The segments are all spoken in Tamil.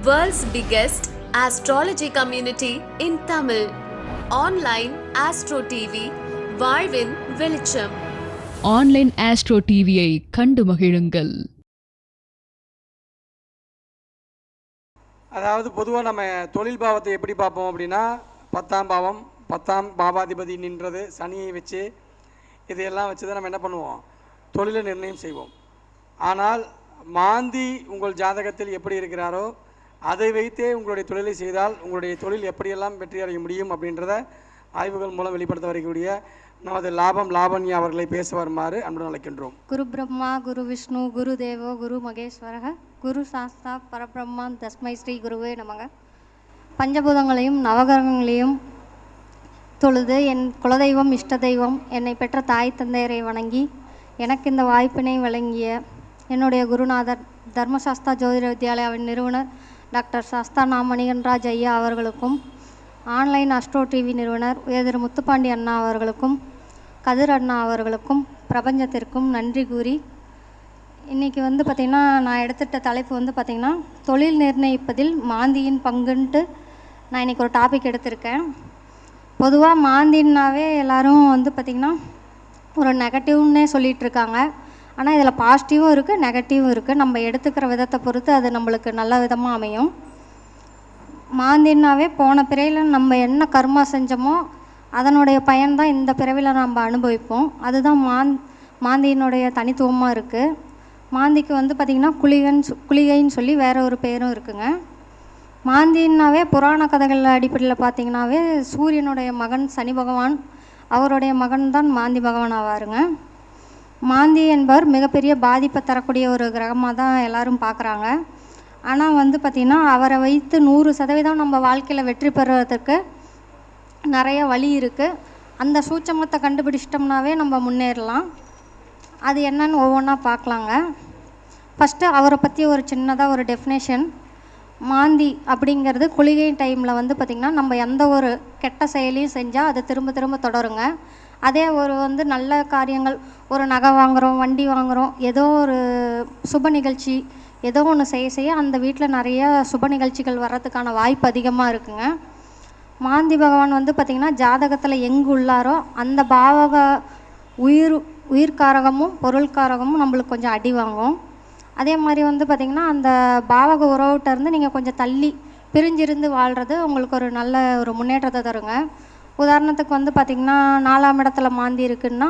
World's biggest astrology community in Tamil. Online Astro TV, வாழ்வின் வெளிச்சம் ஆன்லைன் ஆஸ்ட்ரோ டிவியை கண்டு மகிழுங்கள். அதாவது பொதுவாக நம்ம தொழில் பாவத்தை எப்படி பார்ப்போம் அப்படின்னா பத்தாம் பாவம் பத்தாம் பாவாதிபதி நின்றது சனியை வச்சு இதையெல்லாம் வச்சு தான் நம்ம என்ன பண்ணுவோம்? தொழிலை நிர்ணயம் செய்வோம். ஆனால் மாந்தி உங்கள் ஜாதகத்தில் எப்படி இருக்கிறாரோ அதை வைத்தே உங்களுடைய தொழிலை செய்தால் உங்களுடைய தொழில் எப்படியெல்லாம் வெற்றி அடைய முடியும் அப்படின்றத ஆய்வுகள் மூலம் வெளிப்படுத்த வரக்கூடிய நமது லாபம் லாபன்யா அவர்களை பேச வருமாறு அன்புடன் அழைக்கின்றோம். குரு பிரம்மா குரு விஷ்ணு குரு தேவோ குரு மகேஸ்வரக குரு சாஸ்தா பரபிரம்மா தஸ்மை ஸ்ரீ குருவே நமக. பஞ்சபூதங்களையும் நவகிரகங்களையும் தொழுது என் குலதெய்வம் இஷ்ட தெய்வம் என்னை பெற்ற தாய் தந்தையரை வணங்கி எனக்கு இந்த வாய்ப்பினை வழங்கிய என்னுடைய குருநாதர் தர்மசாஸ்தா ஜோதிட வித்யாலயாவின் நிறுவனர் டாக்டர் சஸ்தா நாமணிகன்ராஜ் ஐயா அவர்களுக்கும் ஆன்லைன் அஸ்ட்ரோ டிவி நிறுவனர் உயர்திரு முத்துப்பாண்டி அண்ணா அவர்களுக்கும் கதிர் அண்ணா அவர்களுக்கும் பிரபஞ்சத்திற்கும் நன்றி கூறி இன்றைக்கி வந்து பார்த்திங்கன்னா நான் எடுத்துகிட்ட தலைப்பு வந்து பார்த்திங்கன்னா தொழில் நிர்ணயிப்பதில் மாந்தியின் பங்குன்ட்டு நான் இன்றைக்கி ஒரு டாபிக் எடுத்திருக்கேன். பொதுவாக மாந்தின்னாவே எல்லோரும் வந்து பார்த்திங்கன்னா ஒரு நெகட்டிவ்னே சொல்லிகிட்ருக்காங்க ஆனால் இதில் பாசிட்டிவும் இருக்குது நெகட்டிவும் இருக்குது நம்ம எடுத்துக்கிற விதத்தை பொறுத்து அது நம்மளுக்கு நல்ல விதமாக அமையும். மாந்தின்னாவே போன பிறையில் நம்ம என்ன கர்மா செஞ்சோமோ அதனுடைய பயன்தான் இந்த பிறவியில் நம்ம அனுபவிப்போம். அதுதான் மாந் மாந்தியினுடைய தனித்துவமாக இருக்குது மாந்திக்கு வந்து பார்த்திங்கன்னா குளிகன்னு சொ- குளிகைன்னு சொல்லி வேற ஒரு பேரும் இருக்குங்க. மாந்தின்னாவே புராண கதைகள் அடிப்படையில் பார்த்திங்கனாவே சூரியனுடைய மகன் சனி பகவான் அவருடைய மகன் தான் மாந்தி பகவான் ஆவாருங்க. மாந்தி என்பவர் மிகப்பெரிய பாதிப்பை தரக்கூடிய ஒரு கிரகமாக தான் எல்லாரும் பார்க்குறாங்க. ஆனால் வந்து பார்த்திங்கன்னா அவரை வைத்து நூறு சதவீதம் நம்ம வாழ்க்கையில் வெற்றி பெறுவதற்கு நிறைய வழி இருக்குது அந்த சூட்சமத்தை கண்டுபிடிச்சிட்டோம்னாவே நம்ம முன்னேறலாம். அது என்னன்னு ஒவ்வொன்றா பார்க்கலாங்க. ஃபஸ்ட்டு அவரை பற்றி ஒரு சின்னதாக ஒரு டெஃபினேஷன் மாந்தி அப்படிங்கிறது குளிகை டைமில் வந்து பார்த்திங்கன்னா நம்ம எந்த ஒரு கெட்ட செயலையும் செஞ்சால் அதை திரும்ப திரும்ப தொடருங்க. அதே ஒரு வந்து நல்ல காரியங்கள் ஒரு நகை வாங்குகிறோம் வண்டி வாங்குகிறோம் ஏதோ ஒரு சுப நிகழ்ச்சி ஏதோ ஒன்று செய்ய செய்ய அந்த வீட்டில் நிறைய சுப நிகழ்ச்சிகள் வர்றதுக்கான வாய்ப்பு அதிகமாக இருக்குங்க. மாந்தி பகவான் வந்து பார்த்திங்கன்னா ஜாதகத்தில் எங்கு உள்ளாரோ அந்த பாவக உயிர் உயிர்காரகமும் பொருள்காரகமும் நம்மளுக்கு கொஞ்சம் அடி வாங்கும். அதே மாதிரி வந்து பார்த்திங்கன்னா அந்த பாவக உறவுகிட்டேருந்து நீங்கள் கொஞ்சம் தள்ளி பிரிஞ்சிருந்து வாழ்கிறது உங்களுக்கு ஒரு நல்ல ஒரு முன்னேற்றத்தை தருங்க. உதாரணத்துக்கு வந்து பார்த்திங்கன்னா நாலாம் இடத்துல மாந்தி இருக்குன்னா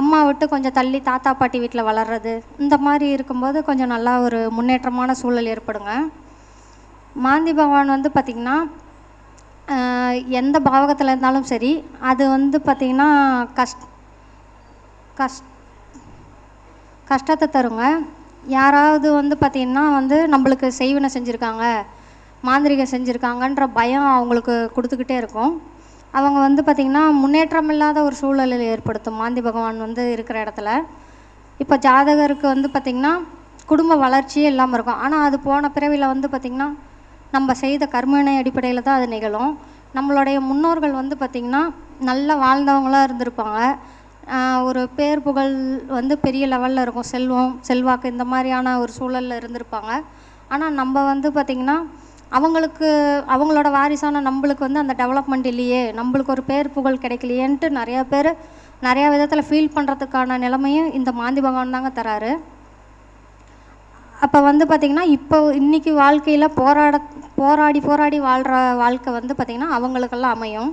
அம்மா விட்டு கொஞ்சம் தள்ளி தாத்தா பாட்டி வீட்டில் வளர்றது இந்த மாதிரி இருக்கும்போது கொஞ்சம் நல்லா ஒரு முன்னேற்றமான சூழல் ஏற்படுங்க. மாந்தி பகவான் வந்து பார்த்திங்கன்னா எந்த பாவகத்தில் இருந்தாலும் சரி அது வந்து பார்த்திங்கன்னா கஷ் கஷ் கஷ்டத்தை தருங்க. யாராவது வந்து பார்த்திங்கன்னா வந்து நம்மளுக்கு செய்வினை செஞ்சுருக்காங்க மாந்திரிகம் செஞ்சுருக்காங்கன்ற பயம் அவங்களுக்கு கொடுத்துக்கிட்டே இருக்கும். அவங்க வந்து பார்த்திங்கன்னா முன்னேற்றம் இல்லாத ஒரு சூழலில் ஏற்படுத்தும். மாந்தி பகவான் வந்து இருக்கிற இடத்துல. இப்போ ஜாதகருக்கு வந்து பார்த்திங்கன்னா குடும்ப வளர்ச்சியே இல்லாமல் இருக்கும். ஆனால் அது போன பிறவியில் வந்து பார்த்திங்கன்னா நம்ம செய்த கர்மனை அடிப்படையில் தான் அது நிகழும். நம்மளுடைய முன்னோர்கள் வந்து பார்த்திங்கன்னா நல்லா வாழ்ந்தவங்களாக இருந்திருப்பாங்க. ஒரு பேர் புகழ் வந்து பெரிய லெவலில் இருக்கும். செல்வம் செல்வாக்கு இந்த மாதிரியான ஒரு சூழலில் இருந்திருப்பாங்க. ஆனால் நம்ம வந்து பார்த்திங்கன்னா அவங்களுக்கு அவங்களோட வாரிசான நம்மளுக்கு வந்து அந்த டெவலப்மெண்ட் இல்லையே நம்மளுக்கு ஒரு பேர் புகழ் கிடைக்கலையேன்ட்டு நிறையா பேர் நிறையா விதத்தில் ஃபீல் பண்ணுறதுக்கான நிலைமையும் இந்த மாந்தி பகவான் தாங்க தராரு. அப்போ வந்து பார்த்திங்கன்னா இப்போ இன்றைக்கி வாழ்க்கையில் போராட போராடி போராடி வாழ்கிற வாழ்க்கை வந்து பார்த்திங்கன்னா அவங்களுக்கெல்லாம் அமையும்.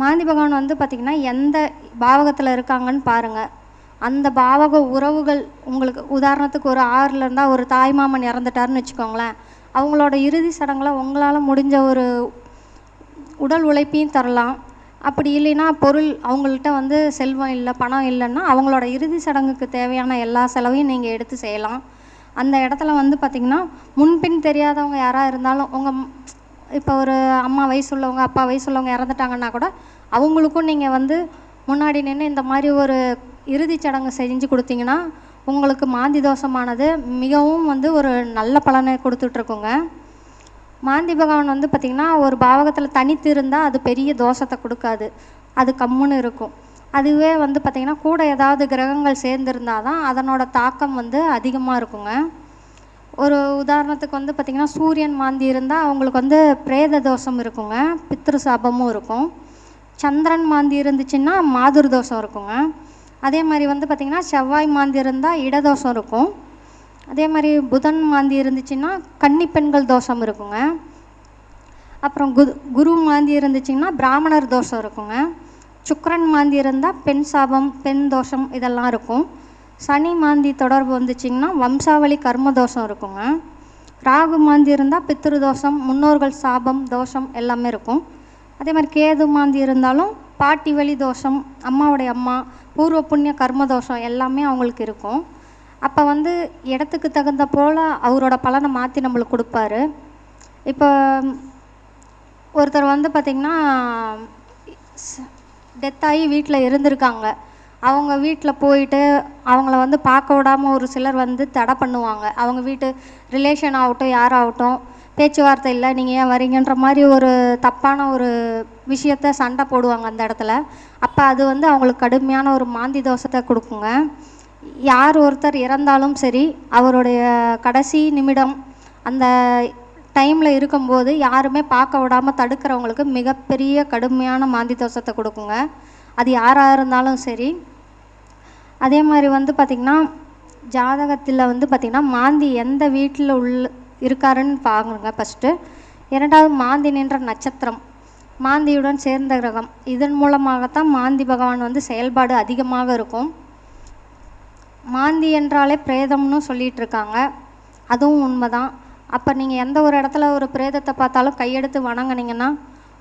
மாந்தி பகவான் வந்து பார்த்திங்கன்னா எந்த பாவகத்தில் இருக்காங்கன்னு பாருங்கள் அந்த பாவக உறவுகள் உங்களுக்கு உதாரணத்துக்கு ஒரு ஆறில் இருந்தால் ஒரு தாய்மாமன் இறந்துட்டாருன்னு வச்சுக்கோங்களேன். அவங்களோட இறுதி சடங்கில் உங்களால் முடிஞ்ச ஒரு உடல் உழைப்பையும் தரலாம். அப்படி இல்லைன்னா பொருள் அவங்கள்ட்ட வந்து செல்வம் இல்லை பணம் இல்லைன்னா அவங்களோட இறுதி சடங்குக்கு தேவையான எல்லா செலவையும் நீங்கள் எடுத்து செய்யலாம். அந்த இடத்துல வந்து பார்த்திங்கன்னா முன்பின் தெரியாதவங்க யாராக இருந்தாலும் உங்கள் இப்போ ஒரு அம்மா வயசு உள்ளவங்க அப்பா வயசுள்ளவங்க இறந்துட்டாங்கன்னா கூட அவங்களுக்கும் நீங்கள் வந்து முன்னாடி நின்று இந்த மாதிரி ஒரு இறுதிச் சடங்கு செஞ்சு கொடுத்தீங்கன்னா உங்களுக்கு மாந்தி தோஷமானது மிகவும் வந்து ஒரு நல்ல பலனை கொடுத்துட்ருக்குங்க. மாந்தி பகவான் வந்து பார்த்திங்கன்னா ஒரு பாவகத்தில் தனித்து இருந்தால் அது பெரிய தோஷத்தை கொடுக்காது. அது கம்முன்னு இருக்கும். அதுவே வந்து பார்த்திங்கன்னா கூட ஏதாவது கிரகங்கள் சேர்ந்துருந்தால் தான் அதனோட தாக்கம் வந்து அதிகமாக இருக்குங்க. ஒரு உதாரணத்துக்கு வந்து பார்த்திங்கன்னா சூரியன் மாந்தி இருந்தால் அவங்களுக்கு வந்து பிரேத தோஷம் இருக்குங்க. பித்ரு சாபமும் இருக்கும். சந்திரன் மாந்தி இருந்துச்சுன்னா மாதுர் தோஷம் இருக்குங்க. அதே மாதிரி வந்து பார்த்திங்கன்னா செவ்வாய் மாந்தி இருந்தால் இடதோஷம் இருக்கும். அதே மாதிரி புதன் மாந்தி இருந்துச்சுன்னா கன்னி பெண்கள் தோஷம் இருக்குங்க. அப்புறம் குது குரு மாந்தி இருந்துச்சுன்னா பிராமணர் தோஷம் இருக்குங்க. சுக்கரன் மாந்தி இருந்தால் பெண் சாபம் பெண் தோஷம் இதெல்லாம் இருக்கும். சனி மாந்தி தொடர்பு வந்துச்சிங்கன்னா வம்சாவளி கர்ம தோஷம் இருக்குங்க. ராகு மாந்தி இருந்தால் பித்திரு தோஷம் முன்னோர்கள் சாபம் தோஷம் எல்லாமே இருக்கும். அதே மாதிரி கேது மாந்தி இருந்தாலும் பாட்டி வழி தோஷம் அம்மாவுடைய அம்மா பூர்வ புண்ணிய கர்ம தோஷம் எல்லாமே அவங்களுக்கு இருக்கும். அப்போ வந்து இடத்துக்கு தகுந்த போல் அவரோட பலனை மாற்றி நம்மளுக்கு கொடுப்பாரு. இப்போ ஒருத்தர் வந்து பார்த்திங்கன்னா டெத்தாகி வீட்டில் இருந்திருக்காங்க. அவங்க வீட்டில் போயிட்டு அவங்கள வந்து பார்க்க விடாமல் ஒரு சிலர் வந்து தடை பண்ணுவாங்க. அவங்க வீட்டு ரிலேஷன் ஆகட்டும் யாராகட்டும் பேச்சுவார்த்தை இல்லை நீங்கள் ஏன் வரீங்கன்ற மாதிரி ஒரு தப்பான ஒரு விஷயத்த சண்டை போடுவாங்க அந்த இடத்துல. அப்போ அது வந்து அவங்களுக்கு கடுமையான ஒரு மாந்தி தோஷத்தை கொடுக்குங்க. யார் ஒருத்தர் இறந்தாலும் சரி அவருடைய கடைசி நிமிடம் அந்த டைமில் இருக்கும்போது யாருமே பார்க்க விடாமல் தடுக்கிறவங்களுக்கு மிகப்பெரிய கடுமையான மாந்தி தோஷத்தை கொடுக்குங்க. அது யாராக இருந்தாலும் சரி. அதே மாதிரி வந்து பார்த்திங்கன்னா ஜாதகத்தில் வந்து பார்த்திங்கன்னா மாந்தி எந்த வீட்டில் உள்ள இருக்காருன்னு பாருங்க ஃபஸ்ட்டு இரண்டாவது மாந்தி நின்ற நட்சத்திரம். மாந்தியுடன் சேர்ந்த கிரகம். இதன் மூலமாகத்தான் மாந்தி பகவான் வந்து செயல்பாடு அதிகமாக இருக்கும். மாந்தி என்றாலே பிரேதம்னு சொல்லிட்டு இருக்காங்க அதுவும் உண்மைதான். அப்போ நீங்கள் எந்த ஒரு இடத்துல ஒரு பிரேதத்தை பார்த்தாலும் கையெடுத்து வணங்கினீங்கன்னா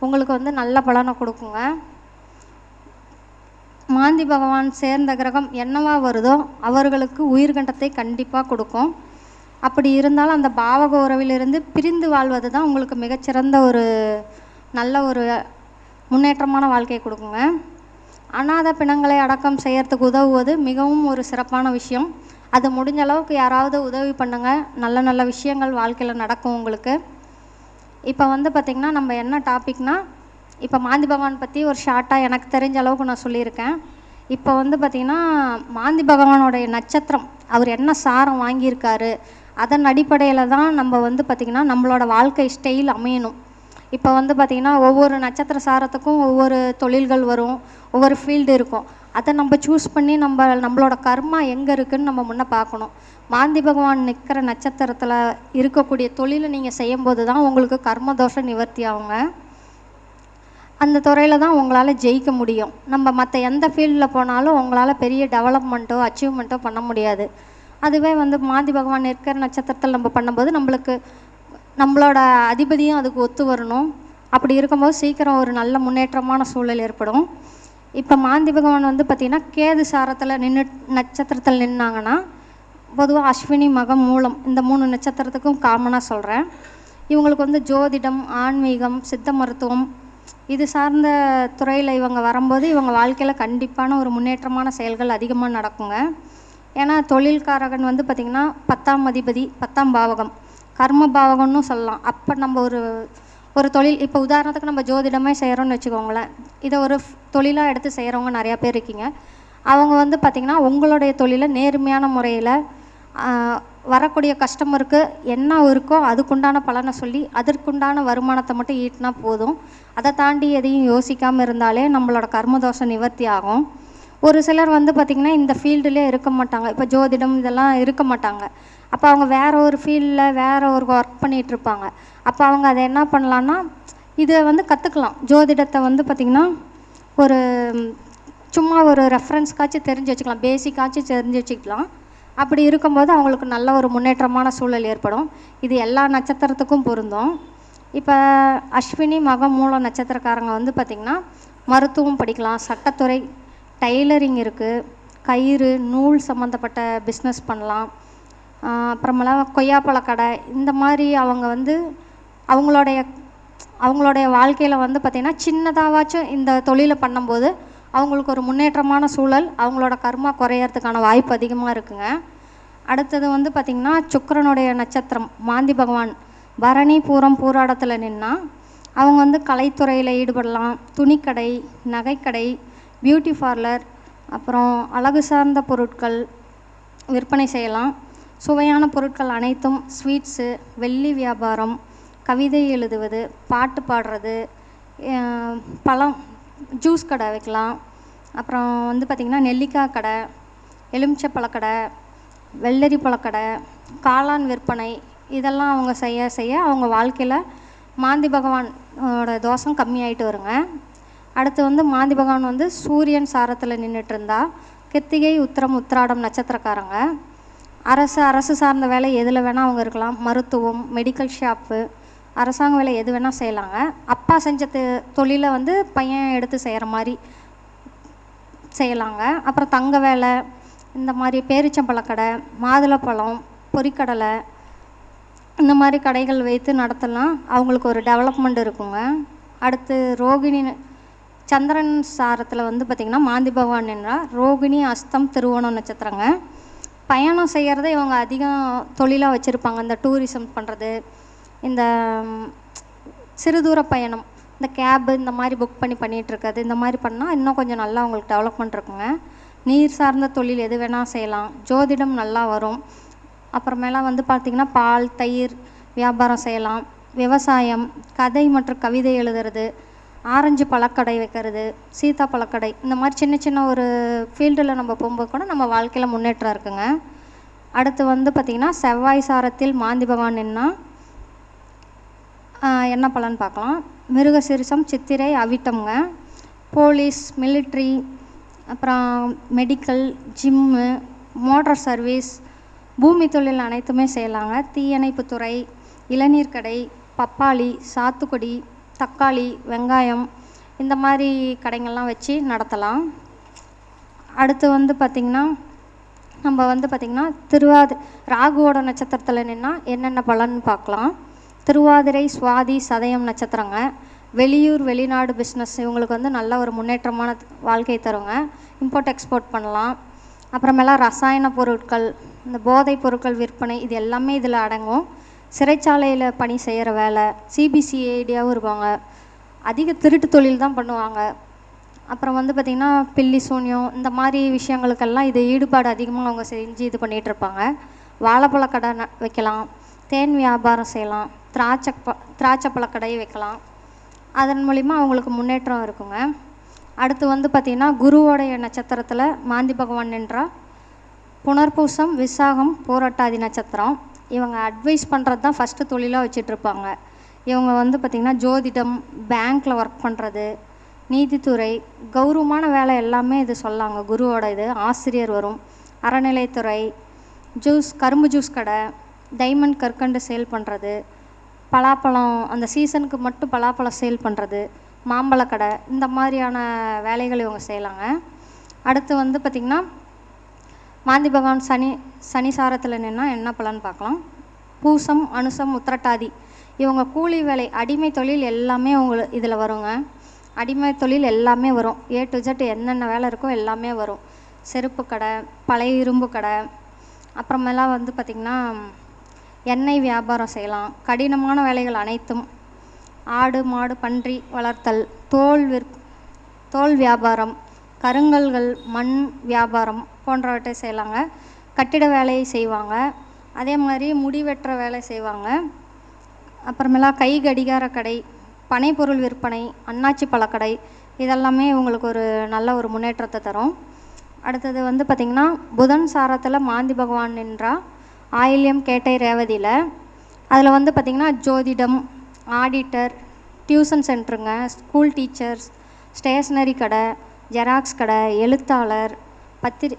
உங்களுக்கு வந்து நல்ல பலனை கொடுக்குங்க. மாந்தி பகவான் சேர்ந்த கிரகம் என்னவா வருதோ அவர்களுக்கு உயிர்கண்டத்தை கண்டிப்பாக கொடுக்கும். அப்படி இருந்தாலும் அந்த பாவக உறவிலிருந்து பிரிந்து வாழ்வது தான் உங்களுக்கு மிகச்சிறந்த ஒரு நல்ல ஒரு முன்னேற்றமான வாழ்க்கையை கொடுக்குங்க. அநாத பிணங்களை அடக்கம் செய்கிறதுக்கு உதவுவது மிகவும் ஒரு சிறப்பான விஷயம். அது முடிஞ்ச அளவுக்கு யாராவது உதவி பண்ணுங்கள் நல்ல நல்ல விஷயங்கள் வாழ்க்கையில் நடக்கும் உங்களுக்கு. இப்போ வந்து பார்த்திங்கன்னா நம்ம என்ன டாபிக்னால் இப்போ மாந்தி பகவான் பற்றி ஒரு ஷார்ட்டாக எனக்கு தெரிஞ்ச அளவுக்கு நான் சொல்லியிருக்கேன். இப்போ வந்து பார்த்திங்கன்னா மாந்தி பகவானுடைய நட்சத்திரம் அவர் என்ன சாரம் வாங்கியிருக்காரு அதன் அடிப்படையில் தான் நம்ம வந்து பார்த்திங்கன்னா நம்மளோட வாழ்க்கை ஸ்டைல் அமையணும். இப்போ வந்து பார்த்திங்கன்னா ஒவ்வொரு நட்சத்திர சாரத்துக்கும் ஒவ்வொரு தொழில்கள் வரும் ஒவ்வொரு ஃபீல்டு இருக்கும். அதை நம்ம சூஸ் பண்ணி நம்ம நம்மளோட கர்மா எங்கே இருக்குதுன்னு நம்ம முன்ன பார்க்கணும். மாந்தி பகவான் நிற்கிற நட்சத்திரத்தில் இருக்கக்கூடிய தொழிலை நீங்கள் செய்யும்போது தான் உங்களுக்கு கர்ம தோஷம் நிவர்த்தி ஆகுங்க. அந்த துறையில் தான் உங்களால் ஜெயிக்க முடியும். நம்ம மற்ற எந்த ஃபீல்டில் போனாலும் உங்களால் பெரிய டெவலப்மெண்ட்டோ அச்சீவ்மெண்ட்டோ பண்ண முடியாது. அதுவே வந்து மாந்தி பகவான் இருக்கிற நட்சத்திரத்தில் நம்ம பண்ணும்போது நம்மளுக்கு நம்மளோட அதிபதியும் அதுக்கு ஒத்து வரணும். அப்படி இருக்கும்போது சீக்கிரம் ஒரு நல்ல முன்னேற்றமான சூழல் ஏற்படும். இப்போ மாந்தி பகவான் வந்து பார்த்திங்கன்னா கேது சாரத்தில் நின்று நட்சத்திரத்தில் நின்னாங்கன்னா பொதுவாக அஸ்வினி மகம் மூலம் இந்த மூணு நட்சத்திரத்துக்கும் காமனாக சொல்கிறேன் இவங்களுக்கு வந்து ஜோதிடம் ஆன்மீகம் சித்த மருத்துவம் இது சார்ந்த துறையில் இவங்க வரும்போது இவங்க வாழ்க்கையில் கண்டிப்பான ஒரு முன்னேற்றமான செயல்கள் அதிகமாக நடக்குங்க. ஏன்னா தொழில்காரகன் வந்து பார்த்திங்கன்னா பத்தாம் அதிபதி பத்தாம் பாவகம். கர்ம பாவகம்னு சொல்லலாம். அப்போ நம்ம ஒரு ஒரு தொழில் இப்போ உதாரணத்துக்கு நம்ம ஜோதிடமே செய்கிறோம்னு வச்சுக்கோங்களேன். இதை ஒரு தொழிலாக எடுத்து செய்கிறவங்க நிறையா பேர் இருக்கீங்க. அவங்க வந்து பார்த்திங்கன்னா உங்களுடைய தொழிலை நேர்மையான முறையில் வரக்கூடிய கஸ்டமருக்கு என்ன இருக்கோ அதுக்குண்டான பலனை சொல்லி அதற்குண்டான வருமானத்தை மட்டும் ஈட்டினா போதும். அதை தாண்டி எதையும் யோசிக்காமல் இருந்தாலே நம்மளோட கர்மதோஷம் நிவர்த்தி ஆகும். ஒரு சிலர் வந்து பார்த்திங்கன்னா இந்த ஃபீல்டுலேயே இருக்க மாட்டாங்க. இப்போ ஜோதிடம் இதெல்லாம் இருக்க மாட்டாங்க. அப்போ அவங்க வேறு ஒரு ஃபீல்டில் வேறு ஒரு ஒர்க் பண்ணிகிட்ருப்பாங்க அப்போ அவங்க அதை என்ன பண்ணலான்னா இதை வந்து கற்றுக்கலாம் ஜோதிடத்தை வந்து பார்த்திங்கன்னா ஒரு சும்மா ஒரு ரெஃபரன்ஸ்க்காச்சும் தெரிஞ்சு வச்சுக்கலாம். பேசிக்காச்சும் தெரிஞ்சு வச்சுக்கலாம். அப்படி இருக்கும்போது அவங்களுக்கு நல்ல ஒரு முன்னேற்றமான சூழல் ஏற்படும். இது எல்லா நட்சத்திரத்துக்கும் பொருந்தும். இப்போ அஸ்வினி மகம் மூல நட்சத்திரக்காரங்க வந்து பார்த்திங்கன்னா மருத்துவம் படிக்கலாம். சட்டத்துறை டைலரிங் இருக்குது கயிறு நூல் சம்மந்தப்பட்ட பிஸ்னஸ் பண்ணலாம். அப்புறமெல்லாம் கொய்யாப்பழ கடை இந்த மாதிரி அவங்க வந்து அவங்களுடைய அவங்களுடைய வாழ்க்கையில் வந்து பார்த்திங்கன்னா சின்னதாவாச்சும் இந்த தொழிலை பண்ணும்போது அவங்களுக்கு ஒரு முன்னேற்றமான சூழல் அவங்களோட கர்மா குறையறதுக்கான வாய்ப்பு அதிகமாக இருக்குங்க. அடுத்தது வந்து பார்த்திங்கன்னா சுக்கரனுடைய நட்சத்திரம் மாந்தி பகவான் பரணி பூரம் பூராடத்தில் நின்னா அவங்க வந்து கலைத்துறையில் ஈடுபடலாம். துணிக்கடை நகைக்கடை பியூட்டி பார்லர் அப்புறம் அழகு சார்ந்த பொருட்கள் விற்பனை செய்யலாம். சுவையான பொருட்கள் அனைத்தும் ஸ்வீட்ஸு வெள்ளி வியாபாரம் கவிதை எழுதுவது பாட்டு பாடுறது பழம் ஜூஸ் கடை வைக்கலாம். அப்புறம் வந்து பார்த்திங்கன்னா நெல்லிக்காய் கடை எலுமிச்சை பழக்கடை வெள்ளரி பழக்கடை காளான் விற்பனை இதெல்லாம் அவங்க செய்ய செய்ய அவங்க வாழ்க்கையில் மாந்தி பகவானோட தோஷம் கம்மியாயிட்டு வருங்க. அடுத்து வந்து மாந்தி பகவான் வந்து சூரியன் சாரத்தில் நின்றுட்டு இருந்தா கிருத்திகை உத்திரம் உத்திராடம் நட்சத்திரக்காரங்க. அரசு அரசு சார்ந்த வேலை எதில் வேணால் அவங்க இருக்கலாம். மருத்துவம் மெடிக்கல் ஷாப்பு அரசாங்க வேலை எது வேணால் செய்யலாங்க. அப்பா செஞ்ச தொ- தொழிலை வந்து பையன் எடுத்து செய்கிற மாதிரி செய்யலாங்க. அப்புறம் தங்க வேலை இந்த மாதிரி பேரிச்சம்பழக்கடை மாதுளப்பழம் பொறிக்கடலை இந்த மாதிரி கடைகள் வைத்து நடத்தலாம். அவங்களுக்கு ஒரு டெவலப்மெண்ட் இருக்குங்க. அடுத்து ரோகிணி சந்திரன் சாரத்தில் வந்து பார்த்திங்கன்னா மாந்தி பகவான் என்றால் ரோகிணி அஸ்தம் திருவோணம் நட்சத்திரங்க. பயணம் செய்கிறத இவங்க அதிகம் தொழிலாக வச்சுருப்பாங்க. இந்த டூரிசம் பண்ணுறது இந்த சிறு சிறுதூர பயணம் இந்த கேபு இந்த மாதிரி புக் பண்ணி பண்ணிகிட்ருக்கிறது இந்த மாதிரி பண்ணால் இன்னும் கொஞ்சம் நல்லா அவங்களுக்கு டெவலப்மெண்ட் இருக்குங்க. நீர் சார்ந்த தொழில் எது வேணால் செய்யலாம். ஜோதிடம் நல்லா வரும். அப்புறமேலாம் வந்து பார்த்திங்கன்னா பால் தயிர் வியாபாரம் செய்யலாம். விவசாயம் கதை மற்றும் கவிதை எழுதுறது ஆரஞ்சு பழக்கடை வைக்கிறது சீதா பழக்கடை இந்த மாதிரி சின்ன சின்ன ஒரு ஃபீல்டில் நம்ம போகும்போது கூட நம்ம வாழ்க்கையில் முன்னேற்றம் இருக்குங்க. அடுத்து வந்து பார்த்திங்கன்னா செவ்வாய் சாரத்தில் மாந்தி பகவான் நின்னா என்ன பலன் பார்க்கலாம்? மிருகசிரிசம் சித்திரை அவிட்டம்ங்க. போலீஸ் மிலிட்ரி அப்புறம் மெடிக்கல் ஜிம்மு மோட்டார் சர்வீஸ் பூமி தொழில் அனைத்துமே செய்யலாங்க. தீயணைப்புத்துறை இளநீர் கடை பப்பாளி சாத்துக்குடி தக்காளி வெங்காயம் இந்த மாதிரி கடைங்கள்லாம் வச்சு நடத்தலாம். அடுத்து வந்து பார்த்திங்கன்னா நம்ம வந்து பார்த்திங்கன்னா திருவாது ராகுவோட நட்சத்திரத்தில் நின்னால் என்னென்ன பலன்னு பார்க்கலாம் திருவாதிரை சுவாதி சதயம் நட்சத்திரங்க. வெளியூர் வெளிநாடு பிஸ்னஸ் இவங்களுக்கு வந்து நல்ல ஒரு முன்னேற்றமான வாழ்க்கை தருங்க. இம்போர்ட் எக்ஸ்போர்ட் பண்ணலாம். அப்புறமேலாம் ரசாயன பொருட்கள் இந்த போதைப் பொருட்கள் விற்பனை இது எல்லாமே இதில் அடங்கும். சிறைச்சாலையில் பணி செய்கிற வேலை சிபிசிஐடியாகவும் இருப்பாங்க. அதிக திருட்டு தொழில் தான் பண்ணுவாங்க. அப்புறம் வந்து பார்த்திங்கன்னா பில்லி சூன்யம் இந்த மாதிரி விஷயங்களுக்கெல்லாம் இது ஈடுபாடு அதிகமாக அவங்க செஞ்சு இது பண்ணிகிட்டு இருப்பாங்க. வாழைப்பழ கடை ந- வைக்கலாம். தேன் வியாபாரம் செய்யலாம். திராட்சை ப திராட்சை பழக்கடை வைக்கலாம். அதன் மூலிமா அவங்களுக்கு முன்னேற்றம் இருக்குங்க. அடுத்து வந்து பார்த்திங்கன்னா குருவோடைய நட்சத்திரத்தில் மாந்தி பகவான் என்றால் புனர்பூசம் விசாகம் போராட்டாதி நட்சத்திரம். இவங்க அட்வைஸ் பண்ணுறது தான் ஃபஸ்ட்டு தொழிலாக வச்சிட்ருப்பாங்க இவங்க வந்து பார்த்திங்கன்னா ஜோதிடம் பேங்க்கில் ஒர்க் பண்ணுறது நீதித்துறை கௌரவமான வேலை எல்லாமே இது சொல்லாங்க. குருவோட இது ஆசிரியர் வரும். அறநிலைத்துறை ஜூஸ் கரும்பு ஜூஸ் கடை டைமண்ட் கற்கண்டு சேல் பண்ணுறது பலாப்பழம் அந்த சீசனுக்கு மட்டும் பலாப்பழம் சேல் பண்ணுறது மாம்பழ கடை இந்த மாதிரியான வேலைகள் இவங்க செய்யலாங்க. அடுத்து வந்து பார்த்திங்கன்னா மாந்தி பகவான் சனி சனி சாரத்தில் நின்னா என்ன பலன் பார்க்கலாம். பூசம் அனுசம் உத்திரட்டாதி. இவங்க கூலி வேலை அடிமை தொழில் எல்லாமே உங்களுக்கு இதில் வருங்க. அடிமை தொழில் எல்லாமே வரும். ஏ டு ஜெட் என்னென்ன வேலை இருக்கோ எல்லாமே வரும். செருப்பு கடை பழைய இரும்பு கடை. அப்புறமேலாம் வந்து பார்த்திங்கன்னா எண்ணெய் வியாபாரம் செய்யலாம். கடினமான வேலைகள் அனைத்தும். ஆடு மாடு பன்றி வளர்த்தல் தோல் விற் தோல் வியாபாரம். கருங்கல்கள் மண் வியாபாரம் போன்றவற்றை செய்யலாங்க. கட்டிட வேலையை செய்வாங்க. அதே மாதிரி முடி வெட்டுற வேலை செய்வாங்க. அப்புறமேலா கை கடிகார கடை பனைப்பொருள் விற்பனை அன்னாச்சி பழக்கடை இதெல்லாமே உங்களுக்கு ஒரு நல்ல ஒரு முன்னேற்றத்தை தரும். அடுத்தது வந்து பார்த்திங்கன்னா புதன் சாரத்தில் மாந்தி பகவான் நின்றா ஆயில்யம் கேட்டை ரேவதியில். அதில் வந்து பார்த்திங்கன்னா ஜோதிடம் ஆடிட்டர் டியூஷன் சென்டருங்க ஸ்கூல் டீச்சர்ஸ் ஸ்டேஷ்னரி கடை ஜெராக்ஸ் கடை எழுத்தாளர் பத்திரி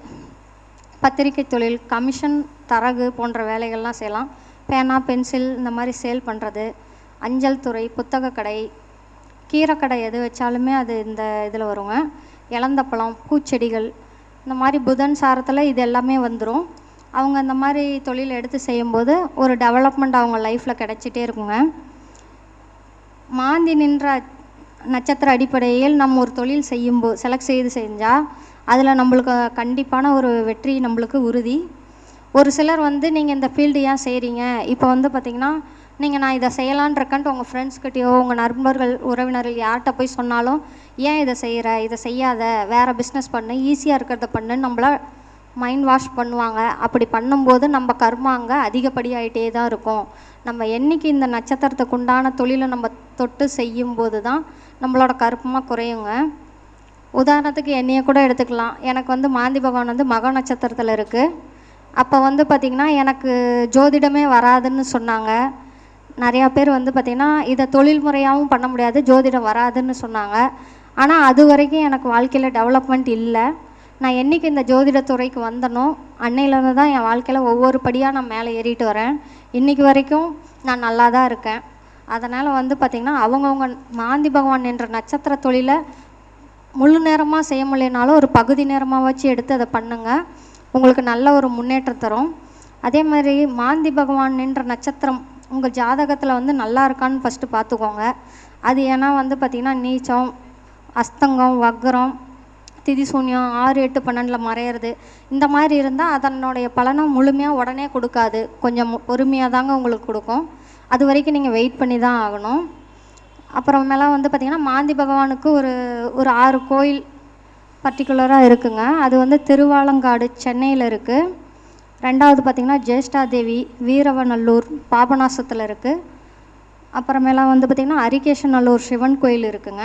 பத்திரிக்கை தொழில் கமிஷன் தரகு போன்ற வேலைகள்லாம் செய்யலாம். பேனா பென்சில் இந்த மாதிரி சேல் பண்ணுறது அஞ்சல் துறை புத்தக கடை. கீரைக்கடை எது வச்சாலுமே அது இந்த இதில் வருங்க. இளந்தப்பழம் பூச்செடிகள். இந்த மாதிரி புதன் சாரத்தில் இது எல்லாமே வந்துடும் அவங்க இந்த மாதிரி தொழில் எடுத்து செய்யும்போது ஒரு டெவலப்மெண்ட் அவங்க லைஃப்பில் கிடைச்சிட்டே இருக்குங்க. மாந்தி நின்ற நட்சத்திர அடிப்படையில் நம்ம ஒரு தொழில் செய்யும்போது செலக்ட் செய்து செஞ்சால் அதில் நம்மளுக்கு கண்டிப்பான ஒரு வெற்றி நம்மளுக்கு உறுதி. ஒரு சிலர் வந்து நீங்கள் இந்த ஃபீல்டு ஏன் செய்கிறீங்க இப்போ வந்து பார்த்தீங்கன்னா நீங்கள் நான் இதை செய்யலான் இருக்கேன்ட்டு உங்கள் ஃப்ரெண்ட்ஸ்கிட்டயோ உங்கள் நண்பர்கள் உறவினர்கள் யார்கிட்ட போய் சொன்னாலும் ஏன் இதை செய்கிற இதை செய்யாத. வேறு பிஸ்னஸ் பண்ணு. ஈஸியாக இருக்கிறத பண்ணுன்னு நம்மள மைண்ட் வாஷ் பண்ணுவாங்க. அப்படி பண்ணும்போது நம்ம கர்மா அங்கே அதிகப்படியாகிட்டே தான் இருக்கும். நம்ம என்னைக்கு இந்த நட்சத்திரத்துக்கு உண்டான தொழிலை நம்ம தொட்டு செய்யும்போது தான் நம்மளோட கருப்பமாக குறையுங்க. உதாரணத்துக்கு என்னையை கூட எடுத்துக்கலாம். எனக்கு வந்து மாந்தி பகவான் வந்து மக நட்சத்திரத்தில் இருக்குது அப்போ வந்து பார்த்திங்கன்னா எனக்கு ஜோதிடமே வராதுன்னு சொன்னாங்க. நிறையா பேர் வந்து பார்த்திங்கன்னா இதை தொழில் முறையாகவும் பண்ண முடியாது ஜோதிடம் வராதுன்னு சொன்னாங்க. ஆனால் அது வரைக்கும் எனக்கு வாழ்க்கையில் டெவலப்மெண்ட் இல்லை. நான் என்றைக்கு இந்த ஜோதிடத்துறைக்கு வந்தனோ அன்னையிலேருந்து தான் என் வாழ்க்கையில் ஒவ்வொரு படியாக நான் மேலே ஏறிட்டு வரேன். இன்றைக்கி வரைக்கும் நான் நல்லா தான் இருக்கேன். அதனால் வந்து பார்த்திங்கன்னா அவங்கவுங்க மாந்தி பகவான் என்ற நட்சத்திர தொழிலை முழு நேரமாக செய்ய முடியலனாலும் ஒரு பகுதி நேரமாக வச்சு எடுத்து அதை பண்ணுங்கள் உங்களுக்கு நல்ல ஒரு முன்னேற்றம் தரும். அதே மாதிரி மாந்தி பகவான் என்ற நட்சத்திரம் உங்கள் ஜாதகத்தில் வந்து நல்லா இருக்கான்னு ஃபஸ்ட்டு பார்த்துக்கோங்க அது ஏன்னா வந்து பார்த்திங்கன்னா நீச்சம் அஸ்தங்கம் வக்ரம் திதி சூன்யம் ஆறு எட்டு பன்னெண்டில் மறையிறது. இந்த மாதிரி இருந்தால் அதனுடைய பலனை முழுமையாக உடனே கொடுக்காது. கொஞ்சம் பொறுமையாக தாங்க உங்களுக்கு கொடுக்கும். அது வரைக்கும் நீங்கள் வெயிட் பண்ணி தான் ஆகணும். அப்புறமேலாம் வந்து பார்த்திங்கன்னா மாந்தி பகவானுக்கு ஒரு ஒரு ஆறு கோயில் பர்டிகுலராக இருக்குங்க. அது வந்து திருவாலங்காடு சென்னையில் இருக்குது ரெண்டாவது பார்த்திங்கன்னா ஜேஷ்டாதேவி வீரவநல்லூர் பாபநாசத்தில் இருக்குது அப்புறமேலாம் வந்து பார்த்திங்கன்னா அரிகேஷநல்லூர் சிவன் கோயில் இருக்குங்க.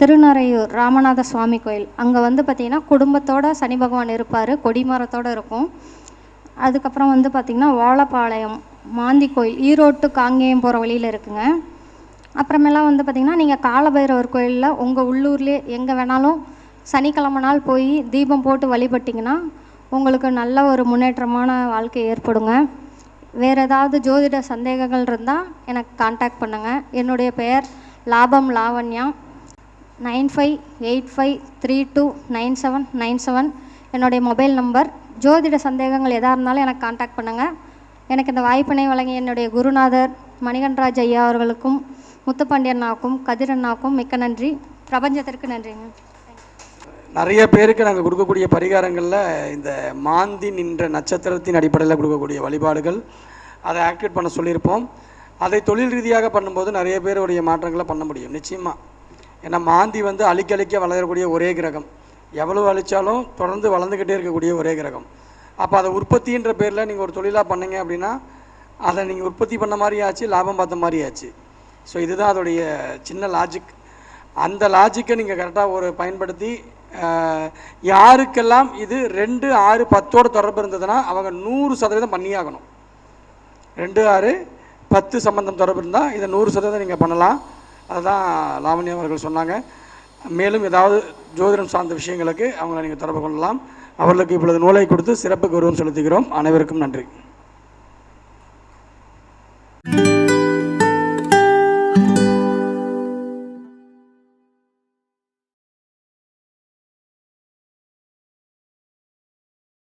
திருநறையூர் ராமநாத சுவாமி கோயில். அங்கே வந்து பார்த்திங்கன்னா குடும்பத்தோடு சனி பகவான் இருப்பார் கொடிமரத்தோடு இருக்கும். அதுக்கப்புறம் வந்து பார்த்திங்கன்னா வாழப்பாளையம் மாந்தி கோயில் ஈரோட்டு காங்கேயம் போகிற வழியில் இருக்குங்க. அப்புறமேலாம் வந்து பார்த்திங்கன்னா நீங்கள் காலபைரவர் கோயிலில் உங்கள் உள்ளூர்லேயே எங்கே வேணாலும் சனிக்கிழமை நாள் போய் தீபம் போட்டு வழிபட்டிங்கன்னா உங்களுக்கு நல்ல ஒரு முன்னேற்றமான வாழ்க்கை ஏற்படுங்க. வேறு ஏதாவது ஜோதிட சந்தேகங்கள் இருந்தால் எனக்கு காண்டாக்ட் பண்ணுங்கள் என்னுடைய பெயர் லாபம் Lavanya. Nine five eight five three two nine seven nine seven. என்னுடைய மொபைல் நம்பர். ஜோதிட சந்தேகங்கள் எதாக இருந்தாலும் எனக்கு காண்டாக்ட் பண்ணுங்கள் எனக்கு இந்த வாய்ப்பினை வழங்கிய என்னுடைய குருநாதர் மணிகண்டராஜ் ஐயா அவர்களுக்கும் முத்துப்பாண்டியண்ணாக்கும் கதிரண்ணாவுக்கும் மிக்க நன்றி. பிரபஞ்சத்திற்கு நன்றிங்க. நிறைய பேருக்கு நாங்கள் கொடுக்கக்கூடிய பரிகாரங்களில் இந்த மாந்தி நின்ற நட்சத்திரத்தின் அடிப்படையில் கொடுக்கக்கூடிய வழிபாடுகள் அதை ஆக்டிவேட் பண்ண சொல்லியிருப்போம். அதை தொழில் ரீதியாக பண்ணும்போது நிறைய பேருடைய மாற்றங்களை பண்ண முடியும். நிச்சயமாக ஏன்னா மாந்தி வந்து அழிக்க அழிக்க வளரக்கூடிய ஒரே கிரகம். எவ்வளவு அழிச்சாலும் தொடர்ந்து வளர்ந்துக்கிட்டே இருக்கக்கூடிய ஒரே கிரகம். அப்போ அதை உற்பத்தின்ற பேரில் நீங்கள் ஒரு தொழிலாக பண்ணீங்க அப்படின்னா அதை நீங்கள் உற்பத்தி பண்ண மாதிரி ஆச்சு லாபம் பார்த்த மாதிரி ஆச்சு. ஸோ இதுதான் அதோடைய சின்ன லாஜிக் அந்த லாஜிக்கை நீங்கள் கரெக்டாக ஒரு பயன்படுத்தி யாருக்கெல்லாம் இது ரெண்டு ஆறு பத்தோட தொடர்பு இருந்ததுன்னா அவங்க நூறு சதவீதம் பண்ணியாகணும் ரெண்டு ஆறு பத்து சம்பந்தம் தொடர்பு இருந்தால் இதை நூறு சதவீதம் நீங்கள் பண்ணலாம். அதுதான் லாவண்யா அவர்கள் சொன்னாங்க. மேலும் ஏதாவது ஜோதிடம் சார்ந்த விஷயங்களுக்கு அவங்கள நீங்கள் தொடர்பு கொள்ளலாம். அவர்களுக்கு இப்பொழுது நூலை கொடுத்து சிறப்பு கௌரவம் செலுத்துகிறோம். அனைவருக்கும் நன்றி.